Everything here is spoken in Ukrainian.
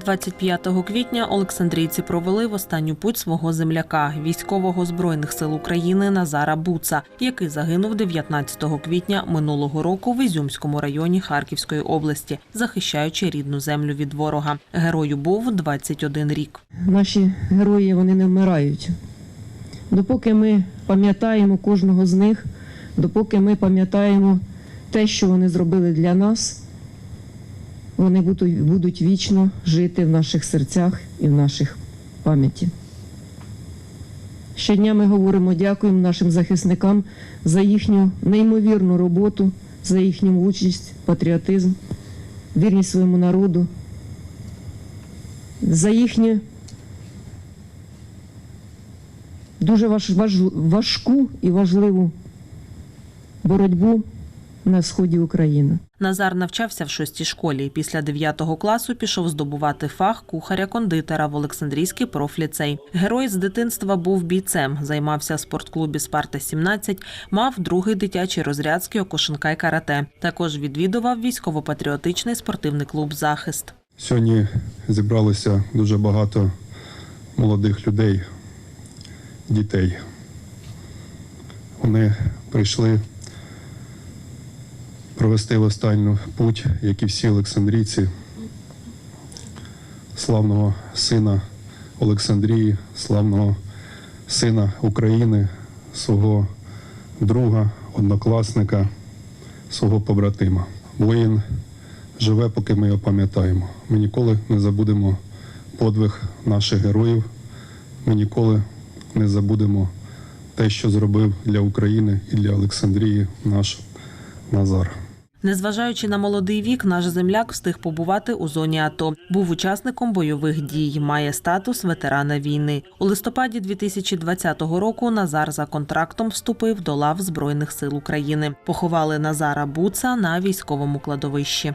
25 квітня Олександрійці провели в останню путь свого земляка, військового збройних сил України Назара Буца, який загинув 19 квітня минулого року в Ізюмському районі Харківської області, захищаючи рідну землю від ворога. Герою був 21 рік. Наші герої вони не вмирають. Допоки ми пам'ятаємо кожного з них, допоки ми пам'ятаємо те, що вони зробили для нас, вони будуть, вічно жити в наших серцях і в наших пам'яті. Щодня ми говоримо дякуємо нашим захисникам за їхню неймовірну роботу, за їхню участь, патріотизм, вірність своєму народу, за їхнє дуже важ, важ, важку і важливу боротьбу на сході України. Назар навчався в шостій школі. Після 9 класу пішов здобувати фах кухаря-кондитера в Олександрійський профліцей. Герой з дитинства був бійцем, займався в спортклубі Спарта 17 мав другий дитячий розряд з кіокушинка й карате. Також відвідував військово-патріотичний спортивний клуб Захист. Сьогодні зібралося дуже багато молодих людей, дітей. Вони прийшли провести в останню путь, як і всі олександрійці, славного сина Олександрії, славного сина України, свого друга, однокласника, свого побратима. Воїн живе, поки ми його пам'ятаємо. Ми ніколи не забудемо подвиг наших героїв. Ми ніколи не забудемо те, що зробив для України і для Олександрії наш Назар. Незважаючи на молодий вік, наш земляк встиг побувати у зоні АТО. Був учасником бойових дій, має статус ветерана війни. У листопаді 2020 року Назар за контрактом вступив до лав Збройних сил України. Поховали Назара Буца на військовому кладовищі.